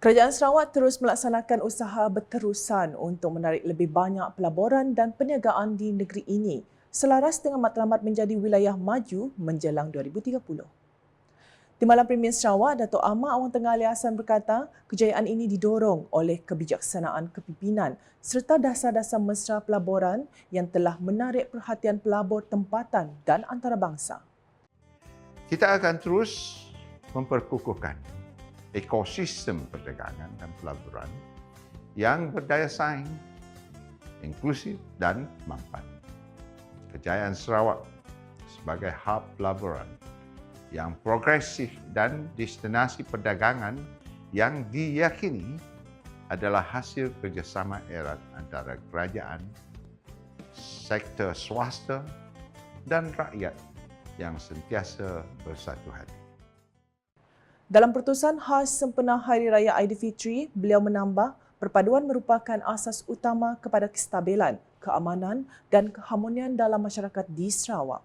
Kerajaan Sarawak terus melaksanakan usaha berterusan untuk menarik lebih banyak pelaburan dan perniagaan di negeri ini selaras dengan matlamat menjadi wilayah maju menjelang 2030. Timbalan Premier Sarawak, Datuk Ahmad Awang Tengah Ali Hassan berkata, kejayaan ini didorong oleh kebijaksanaan kepimpinan serta dasar-dasar mesra pelaburan yang telah menarik perhatian pelabur tempatan dan antarabangsa. Kita akan terus memperkukuhkan ekosistem perdagangan dan pelaburan yang berdaya saing, inklusif dan mampan. Kejayaan Sarawak sebagai hub pelaburan yang progresif dan destinasi perdagangan yang diyakini adalah hasil kerjasama erat antara kerajaan, sektor swasta dan rakyat yang sentiasa bersatu hati. Dalam pertusan khas sempena Hari Raya Aidilfitri, beliau menambah perpaduan merupakan asas utama kepada kestabilan, keamanan dan keharmonian dalam masyarakat di Sarawak.